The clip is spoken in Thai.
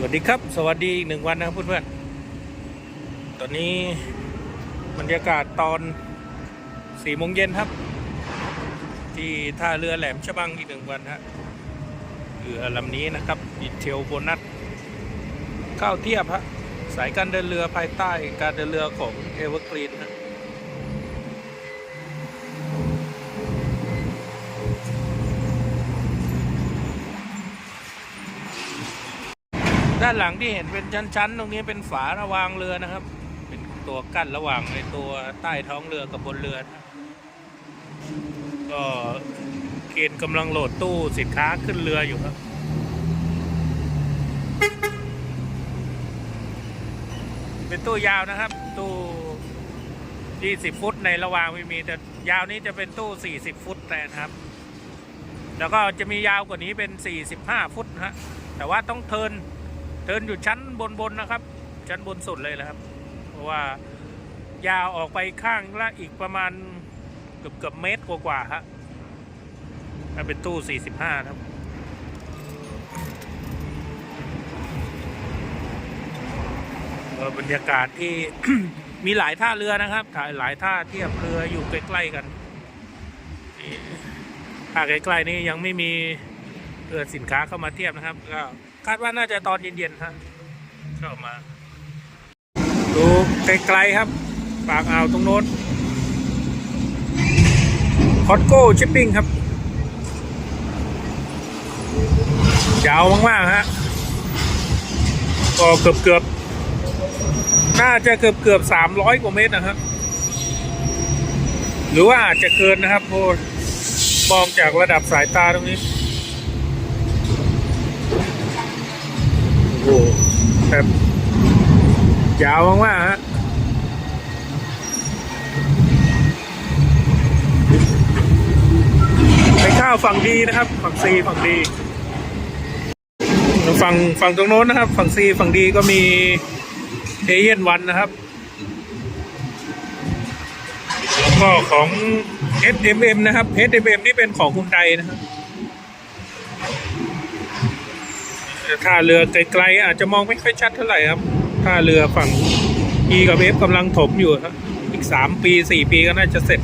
สวัสดีครับ สวัสดีอีกหนึ่งวันนะครับเพื่อนๆ ตอนนี้บรรยากาศตอนสี่โมงเย็นครับ ที่ท่าเรือแหลมฉบังอีกหนึ่งวันฮะเรือลำนี้นะครับอิเทลโบนัสเข้าเทียบฮะสายการเดินเรือภายใต้การเดินเรือของเอเวอร์กรีนฮะ ด้านหลังที่เห็นเป็นชั้นๆ ตรงนี้เป็นฝาระวางเรือนะครับ เป็นตัวกั้นระหว่างในตัวใต้ท้องเรือกับบนเรือนะก็เกณฑ์กำลังโหลดตู้สินค้าขึ้นเรืออยู่ครับเป็นตู้ยาวนะครับ ตู้ 20 ฟุตในระหว่างไม่มี แต่ยาวนี้จะเป็นตู้ 40 ฟุตแทนครับ แล้วก็จะมียาวกว่านี้เป็น 45 ฟุตนะฮะแต่ว่าต้องเทิน เดินอยู่ชั้นบนบนๆนะครับ ชั้นบนสุดเลยนะครับ เพราะว่ายาวออกไปข้างละอีกประมาณเกือบเกือบเมตรกว่าๆฮะถ้าเป็นตู้ 45 ครับบรรยากาศที่มีหลายท่าเรือนะครับถ่ายหลายท่าเทียบเรืออยู่ใกล้ ๆ กันท่าใกล้ ๆ นี้ยังไม่มี เรือสินค้าเข้ามาเทียบนะครับ ก็คาดว่าน่าจะตอนเย็นๆครับเข้ามา ดูไกลๆครับ ปากอ่าวตรงโน้นคอตโก้ชิปปิ้งครับยาวมากๆฮะก็เกือบเกือบๆน่าจะเกือบเกือบสามร้อยกว่าเมตรนะครับ หรือว่าอาจจะเกินนะครับโอ้มองจากระดับสายตาตรงนี้ โอ้โห แบบยาวมากๆฮะไปข้าวฝั่งดีนะครับ ฝั่งซีฝั่งดี ฝั่งฝั่งตรงโน้นนะครับ ฝั่งซีฝั่งดีก็มีเอเย่นวันนะครับแล้วก็ของ SMM นะครับ SMM นี่เป็นของคุณใดนะครับ ท่าเรือไกลๆอาจจะมองไม่ค่อยชัดเท่าไหร่ครับท่าเรือฝั่ง E กับ F กำลังถมอยู่ครับอีกสามปีสี่ปีก็น่าจะเสร็จ